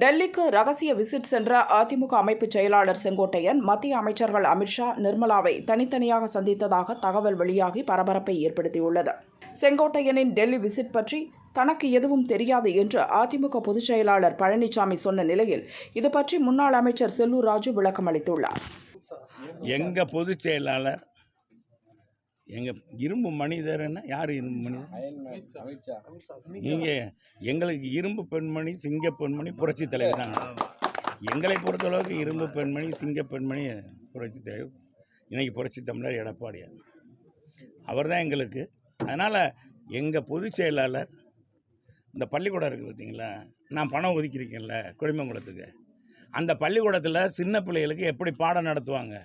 டெல்லிக்கு ரகசிய விசிட் சென்ற அதிமுக அமைப்பு செயலாளர் செங்கோட்டையன் மத்திய அமைச்சர்கள் அமித்ஷா நிர்மலாவை தனித்தனியாக சந்தித்ததாக தகவல் வெளியாகி பரபரப்பை ஏற்படுத்தியுள்ளது. செங்கோட்டையனின் டெல்லி விசிட் பற்றி தனக்கு எதுவும் தெரியாது என்று அதிமுக பொதுச் செயலாளர் பழனிசாமி சொன்ன நிலையில் இது பற்றி முன்னாள் அமைச்சர் செல்லூர் ராஜு விளக்கம் அளித்துள்ளார் எங்கள் பொதுச் செயலாளர் எங்கள் இரும்பு மனிதர்னா யார் இரும்பு மனிதர்? நீங்கள் எங்களுக்கு இரும்பு பெண்மணி சிங்க பெண்மணி புரட்சி தலைவர் தாங்க. எங்களை பொறுத்தளவுக்கு இரும்பு பெண்மணி சிங்க பெண்மணி புரட்சி தலைவர். இன்னைக்கு புரட்சி தமிழர் எடப்பாடியார் அவர் தான் எங்களுக்கு. அதனால் எங்கள் பொதுச் செயலாளர் இந்த பள்ளிக்கூடம் இருக்குது பார்த்தீங்களா நான் பணம் ஒதுக்கியிருக்கேன்ல குடிமங்குளத்துக்கு அந்த பள்ளிக்கூடத்தில் சின்ன பிள்ளைகளுக்கு எப்படி பாடம் நடத்துவாங்க?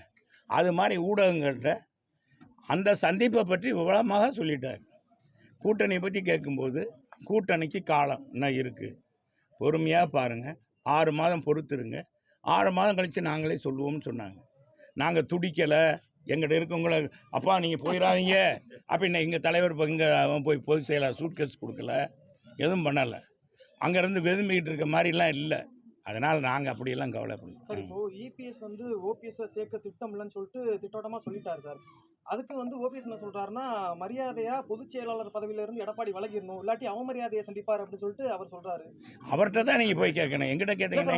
அது மாதிரி ஊடகங்கள்கிட்ட அந்த சந்திப்பை பற்றி விவலமாக சொல்லிட்டார். கூட்டணியை பற்றி கேட்கும்போது கூட்டணிக்கு காலம் இன்னும் இருக்குது பொறுமையாக பாருங்கள் ஆறு மாதம் பொறுத்துருங்க. ஆறு மாதம் கழித்து நாங்களே சொல்லுவோம்னு சொன்னாங்க. நாங்கள் துடிக்கலை. எங்கிட்ட இருக்கவங்கள அப்பா நீங்கள் போயிடாதீங்க அப்படின்னு எங்கள் தலைவர் இப்போ இங்கே அவன் போய் பொது செயலாளர் சூட்கேஸ் கொடுக்கல. எதுவும் பண்ணலை. அங்கேருந்து வெதும்பிக்கிட்டு இருக்க மாதிரிலாம் இல்லை. அதனால் நாங்கள் அப்படியெல்லாம் சார் இப்போ இபிஎஸ் வந்து ஓபிஎஸ்ஸை சேர்க்க திட்டம் இல்லைன்னு சொல்லிட்டு திட்டோட்டமாக சொல்லிட்டாரு சார். அதுக்கு வந்து ஓபிஎஸ் என்ன சொல்றாருன்னா மரியாதையா பொதுச் செயலாளர் பதவியில இருந்து எடப்பாடி விலகிடணும். இல்லாட்டி அவமரியாதையை சந்திப்பார் அப்படின்னு சொல்லிட்டு அவர் சொல்றாரு. அவர்கிட்ட தான் நீங்கள் போய் கேட்கணும். எங்கிட்ட கேட்டீங்கன்னா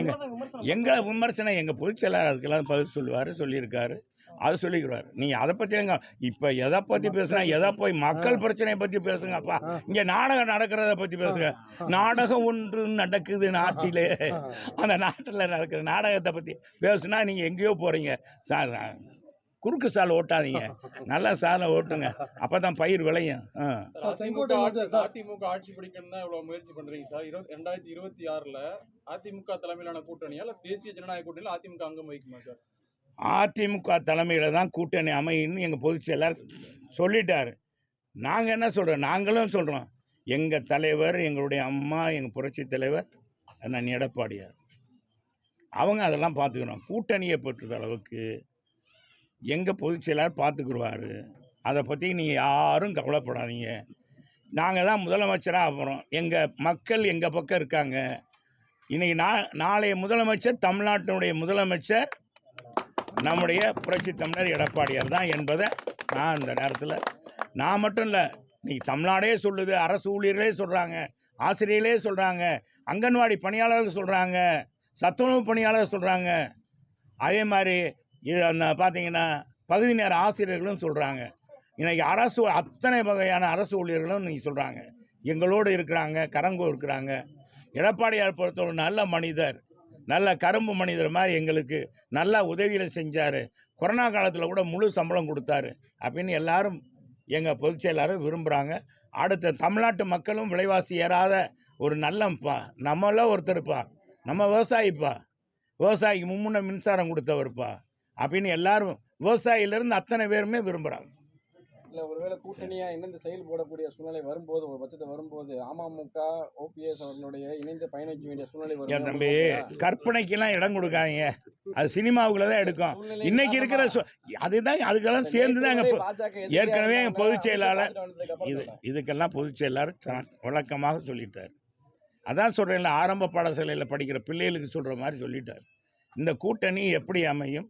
எங்க விமர்சனம் எங்கள் பொதுச் செயலாளர் அதுக்கெல்லாம் பதில் சொல்லுவார் சொல்லியிருக்காரு. அது சொல்லிக்கிறார் நீங்கள் அதை பற்றி எங்க இப்போ எதை பற்றி பேசுனா எதை போய் மக்கள் பிரச்சனையை பற்றி பேசுங்கப்பா இங்கே நாடகம் நடக்கிறத பற்றி பேசுங்க. நாடகம் ஒன்று நடக்குது நாட்டிலே. அந்த நாட்டில் நடக்கிற நாடகத்தை பற்றி பேசுனா நீங்கள் எங்கேயோ போகிறீங்க சார் குறுக்கு சால் ஓட்டாதீங்க. நல்ல சாலை ஓட்டுங்க. அப்போ தான் பயிர் விளையும். அதிமுக ஆட்சி அதிமுக ஆட்சி பிடிக்கணும் தான் இவ்வளவு முயற்சி பண்றீங்க சார். இருபத்தி ரெண்டாயிரத்தி இருபத்தி ஆறுல அதிமுக தலைமையிலான கூட்டணியா இல்ல தேசிய ஜனநாயக கூட்டணியில அதிமுக அங்கம் வகிக்குமா சார்? அதிமுக தலைமையில் தான் கூட்டணி அமையும்னு எங்கள் பொதுச் செயலாளர் சொல்லிட்டார். நாங்கள் என்ன சொல்கிறோம் நாங்களும் சொல்கிறோம் எங்கள் தலைவர் எங்களுடைய அம்மா எங்கள் புரட்சி தலைவர் அண்ணன் எடப்பாடியார். அவங்க அதெல்லாம் பார்த்துக்கிறோம் கூட்டணியை பொறுத்த அளவுக்கு எங்கள் பொதுச் செயலாளர் பார்த்துக்குருவார் அதை பற்றி நீங்கள் யாரும் கவலைப்படாதீங்க. நாங்கள் தான் முதலமைச்சராக போகிறோம் எங்கள் மக்கள் எங்கள் பக்கம் இருக்காங்க. இன்றைக்கி நா நாளைய முதலமைச்சர் தமிழ்நாட்டினுடைய முதலமைச்சர் நம்முடைய புரட்சி தமிழர் எடப்பாடியார் தான் என்பதை நான் இந்த நேரத்தில் நான் மட்டும் இல்லை இன்றைக்கி தமிழ்நாடே சொல்லுது அரசு ஊழியர்களே சொல்கிறாங்க ஆசிரியர்களே சொல்கிறாங்க அங்கன்வாடி பணியாளர்கள் சொல்கிறாங்க சத்துணவு பணியாளர் சொல்கிறாங்க அதே மாதிரி இது அந்த பார்த்தீங்கன்னா பகுதி நேர ஆசிரியர்களும் சொல்கிறாங்க இன்றைக்கி அரசு அத்தனை வகையான அரசு ஊழியர்களும் நீங்கள் சொல்கிறாங்க எங்களோடு இருக்கிறாங்க கரங்கோ இருக்கிறாங்க. எடப்பாடியார் பொறுத்தவரை நல்ல மனிதர் நல்ல கரும்பு மனிதர் மாதிரி எங்களுக்கு நல்ல உதவியில் செஞ்சார். கொரோனா காலத்தில் கூட முழு சம்பளம் கொடுத்தாரு. அப்படின்னு எல்லாரும் எங்கள் பொதுச் செயலாளர் விரும்புகிறாங்க அடுத்த தமிழ்நாட்டு மக்களும் விலைவாசி ஏறாத ஒரு நல்லப்பா நம்மள ஒருத்தருப்பா. நம்ம விவசாயிப்பா. விவசாயிக்கு மும்முன்ன மின்சாரம் கொடுத்தவர்ப்பா. அப்படின்னு எல்லாரும் விவசாயியிலேருந்து அத்தனை பேருமே விரும்புகிறாங்க இல்ல ஒருவேளை கூட்டணியா இணைந்து செயல்படக்கூடிய சூழ்நிலை வரும்போது ஒரு பட்சத்தை வரும்போது அமமுக ஓபிஎஸ் அவர்களுடைய இணைந்து பயணிக்க வேண்டிய சூழ்நிலை வரும் தம்பி கற்பனைக்கெல்லாம் இடம் கொடுக்காதீங்க. அது சினிமாவுக்குள்ள தான் எடுக்கும். இன்னைக்கு இருக்கிற அதுதான் அதுக்கெல்லாம் சேர்ந்து தான் எங்கள் ஏற்கனவே எங்க பொதுச் செயலாளர் இது இதுக்கெல்லாம் பொதுச் செயலாளர் விளக்கமாக சொல்லிட்டார். அதான் சொல்கிறேன்ல ஆரம்ப பாடசாலையில் படிக்கிற பிள்ளைகளுக்கு சொல்கிற மாதிரி சொல்லிட்டார். இந்த கூட்டணி எப்படி அமையும்?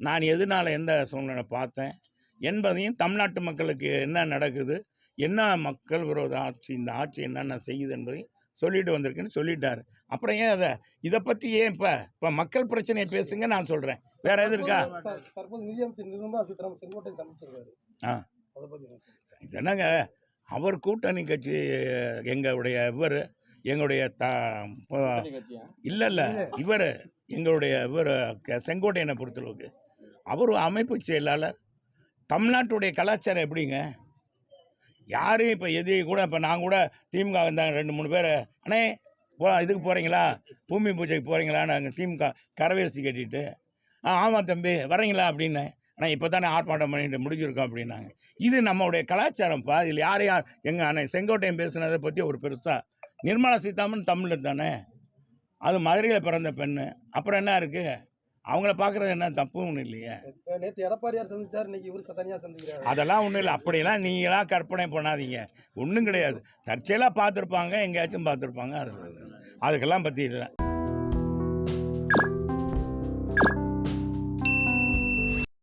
நான் எதனால் எந்த சூழ்நிலை பார்த்தேன் என்பதையும் தமிழ்நாட்டு மக்களுக்கு என்ன நடக்குது என்ன மக்கள் விரோத ஆட்சி இந்த ஆட்சி என்னென்ன செய்யுது என்பதையும் சொல்லிட்டு வந்திருக்குன்னு சொல்லிட்டார். அப்புறம் ஏன் அதை இதை பற்றி ஏன் இப்போ இப்போ மக்கள் பிரச்சனையை பேசுங்க நான் சொல்கிறேன் வேற எது இருக்கா? தற்போது நிதியமைச்சர் நிர்மலா சீதாராமன் செங்கோட்டையன் ஆ. என்னங்க அவர் கூட்டணி கட்சி எங்களுடைய இவர் எங்களுடைய த இல்லை இல்லை. இவர் எங்களுடைய இவர் செங்கோட்டையனை பொறுத்தளவுக்கு. அவர் அமைப்பு செயலாளர். தமிழ்நாட்டுடைய கலாச்சாரம் எப்படிங்க? யாரையும் இப்போ எது கூட இப்போ நான் கூட திமுக இருந்தாங்க ரெண்டு மூணு பேர் அண்ணே போ இதுக்கு போகிறீங்களா பூமி பூஜைக்கு போகிறீங்களா நாங்கள் திமுக கரவேசி கட்டிட்டு ஆ ஆமாம் தம்பி வரீங்களா அப்படின்னு. ஆனால் இப்போ தானே ஆர்ப்பாட்டம் பண்ணிட்டு முடிஞ்சிருக்கோம் அப்படின்னாங்க. இது நம்மளுடைய கலாச்சாரம்ப்பா இதில் யார் யார் எங்கள் அண்ணன் செங்கோட்டையன் பேசுனதை பற்றி ஒரு பெருசாக நிர்மலா சீதாமன் தமிழில் தானே? அது மதுரையில் பிறந்த பெண்ணு. அப்புறம் என்ன இருக்குது அவங்கள பார்க்குறது என்ன? தப்பு ஒன்றும் இல்லையே. நேத்து எடப்பாடியார் சந்திச்சார். இன்னைக்கு இவரு தனியா சந்திக்கிறாரு. அதெல்லாம் ஒன்றும் இல்லை. அப்படியெல்லாம் நீங்களாம் கற்பனை பண்ணாதீங்க. ஒன்றும் கிடையாது. தற்செயலாக பார்த்துருப்பாங்க. எங்கேயாச்சும் பார்த்துருப்பாங்க. அது அதுக்கெல்லாம் பற்றி இல்லை.